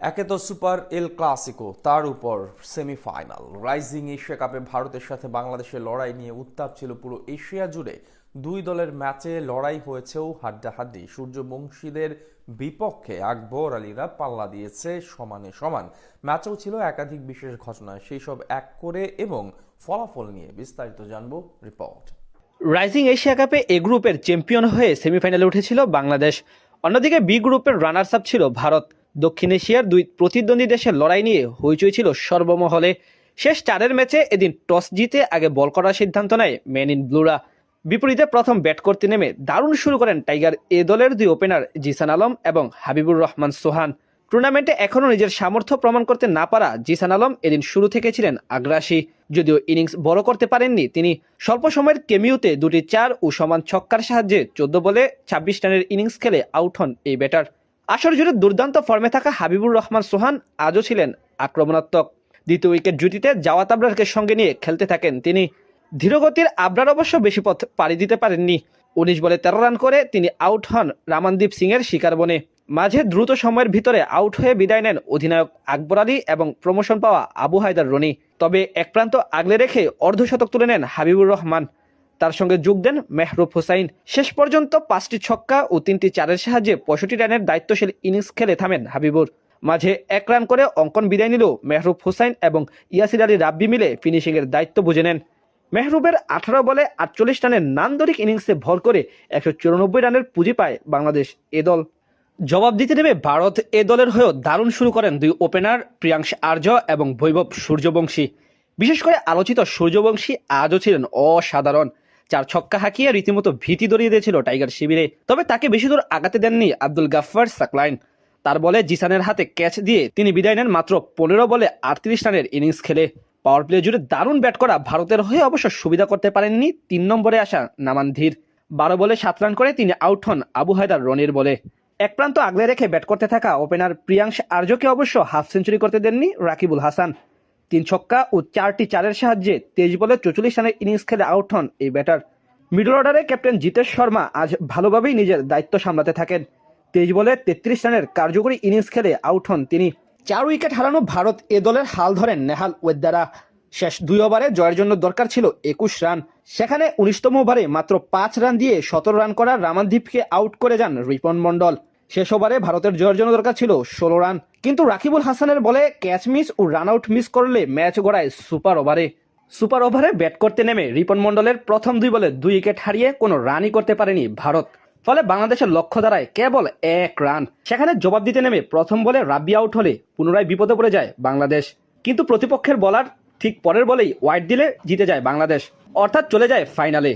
একে তো super El Clasico, তার উপর সেমিফাইনাল। রাইজিং এশিয়া কাপে ভারতের সাথে বাংলাদেশের লড়াই নিয়ে উত্তাপ ছিল পুরো এশিয়া জুড়ে। দুই দলের ম্যাচে লড়াই হয়েছেও হাড্ডাহাড্ডি। সূর্যবংশীদের বিপক্ষে আকবর আলীরা পাল্লা দিয়েছে সমানে সমান। ম্যাচেও ছিল একাধিক বিশেষ ঘটনা, সেই সব এক করে এবং ফলাফল নিয়ে বিস্তারিত জানব রিপোর্ট। রাইজিং এশিয়া কাপে এ গ্রুপের চ্যাম্পিয়ন হয়ে সেমিফাইনালে উঠেছিল বাংলাদেশ। অন্যদিকে বি গ্রুপের রানার্স আপ ছিল ভারত। দক্ষিণ এশিয়ার দুই প্রতিদ্বন্দ্বী দেশের লড়াই নিয়ে হইচই ছিল সর্বমহলে। শেষ চারের ম্যাচে এদিন টস জিতে আগে বল করার সিদ্ধান্ত নেয় মেন ইন ব্লুরা। বিপরীতে প্রথম ব্যাট করতে নেমে দারুণ শুরু করেন টাইগার এ দলের দুই ওপেনার জিসান আলম এবং হাবিবুর রহমান সোহান। টুর্নামেন্টে এখনও নিজের সামর্থ্য প্রমাণ করতে না পারা জিসান আলম এদিন শুরু থেকে ছিলেন আগ্রাসী। যদিও ইনিংস বড় করতে পারেননি তিনি, স্বল্প সময়ের কেমিউতে দুটি চার ও সমান ছক্কার সাহায্যে চোদ্দ বলে ছাব্বিশ রানের ইনিংস খেলে আউট হন এই ব্যাটার। আসর জুড়ে দুর্দান্ত ফর্মে থাকা হাবিবুর রহমান সোহান আজও ছিলেন আক্রমণাত্মক। দ্বিতীয় উইকেট জুটিতে জাওয়াত আবরারকে সঙ্গে নিয়ে খেলতে থাকেন তিনি। ধীরগতির আবরার অবশ্য বেশি পথ পাড়ি দিতে পারেননি। উনিশ বলে তেরো রান করে তিনি আউট হন রামানদীপ সিং এর শিকার বনে। মাঝে দ্রুত সময়ের ভিতরে আউট হয়ে বিদায় নেন অধিনায়ক আকবর আলী এবং প্রমোশন পাওয়া আবু হায়দার রনি। তবে এক প্রান্ত আগলে রেখে অর্ধশতক তুলে নেন হাবিবুর রহমান। তার সঙ্গে যোগ দেন মেহরুফ হোসাইন। শেষ পর্যন্ত পাঁচটি ছক্কা ও তিনটি চারের সাহায্যে পঁয়ষট্টি রানের দায়িত্বশীল ইনিংস খেলে থামেন হাবিবুর। মাঝে এক রান করে অঙ্কন বিদায় নিল মেহরুফ হোসাইন এবং ইয়াসির আলী রাব্বি মিলে ফিনিশিংয়ের দায়িত্ব বুঝে নেন। মেহরুবের আঠারো বলে আটচল্লিশ রানের নান্দরিক ইনিংসে ভর করে একশো চুরানব্বই রানের পুঁজি পায় বাংলাদেশ এ দল। জবাব দিতে নেমে ভারত এ দলের হয়েও দারুণ শুরু করেন দুই ওপেনার প্রিয়াংশ আর্য এবং বৈভব সূর্যবংশী। বিশেষ করে আলোচিত সূর্যবংশী আজও ছিলেন অসাধারণ। চার ছক্কা হাঁকিয়ে রীতিমতো ভীতি দরিয়ে দিয়েছিল টাইগার শিবিরে। তবে তাকে বেশি দূর আগাতে দেননি আব্দুল গাফফার সাকলাইন। তার বলে জিসানের হাতে ক্যাচ দিয়ে তিনি বিদায় নেন মাত্র পনেরো বলে আটত্রিশ রানের ইনিংস খেলে। পাওয়ার প্লে জুড়ে দারুণ ব্যাট করা ভারতের হয়ে অবশ্য সুবিধা করতে পারেননি তিন নম্বরে আসা নামান ধীর। বারো বলে সাত রান করে তিনি আউট হন আবু হায়দার রনির বলে। এক প্রান্ত আগলে রেখে ব্যাট করতে থাকা ওপেনার প্রিয়াংশ আর্যকে অবশ্য হাফ সেঞ্চুরি করতে দেননি রাকিবুল হাসান। তিন ছক্কা ও চারটি চারের সাহায্যে তেইশ বলে চৌচল্লিশ রানের ইনিংস খেলে আউট হন এই ব্যাটার। মিডল অর্ডারে ক্যাপ্টেন জিতেশ শর্মা আজ ভালোভাবেই নিজের দায়িত্ব সামলাতে থাকেন। তেইশ বলে তেত্রিশ রানের কার্যকরী ইনিংস খেলে আউট হন তিনি। চার উইকেট হারানো ভারত এ দলের হাল ধরেন নেহাল ওয়েদ্দারা শেষ দুই ওভারে জয়ের জন্য দরকার ছিল একুশ রান। সেখানে উনিশতম ওভারে মাত্র পাঁচ রান দিয়ে সতেরো রান করা রামানদীপকে আউট করে যান রিপন মন্ডল শেষ ওভারে ভারতের জয়ের জন্য দরকার ছিল ষোলো রান। কিন্তু রাকিবুল হাসানের বলে ক্যাচ মিস ও রান আউট মিস করলে ম্যাচ গড়ায় সুপার ওভারে। সুপার ওভারে ব্যাট করতে নেমে রিপন মন্ডলের প্রথম দুই বলে দুই উইকেট হারিয়ে কোনো রানই করতে পারেনি ভারত। ফলে বাংলাদেশের লক্ষ্য দাঁড়ায় কেবল এক রান। সেখানে জবাব দিতে নেমে প্রথম বলে রাব্বি আউট হলে পুনরায় বিপদে পড়ে যায় বাংলাদেশ। কিন্তু প্রতিপক্ষের বলার ঠিক পরের বলেই ওয়াইড দিলে জিতে যায় বাংলাদেশ। অর্থাৎ চলে যায় ফাইনালে।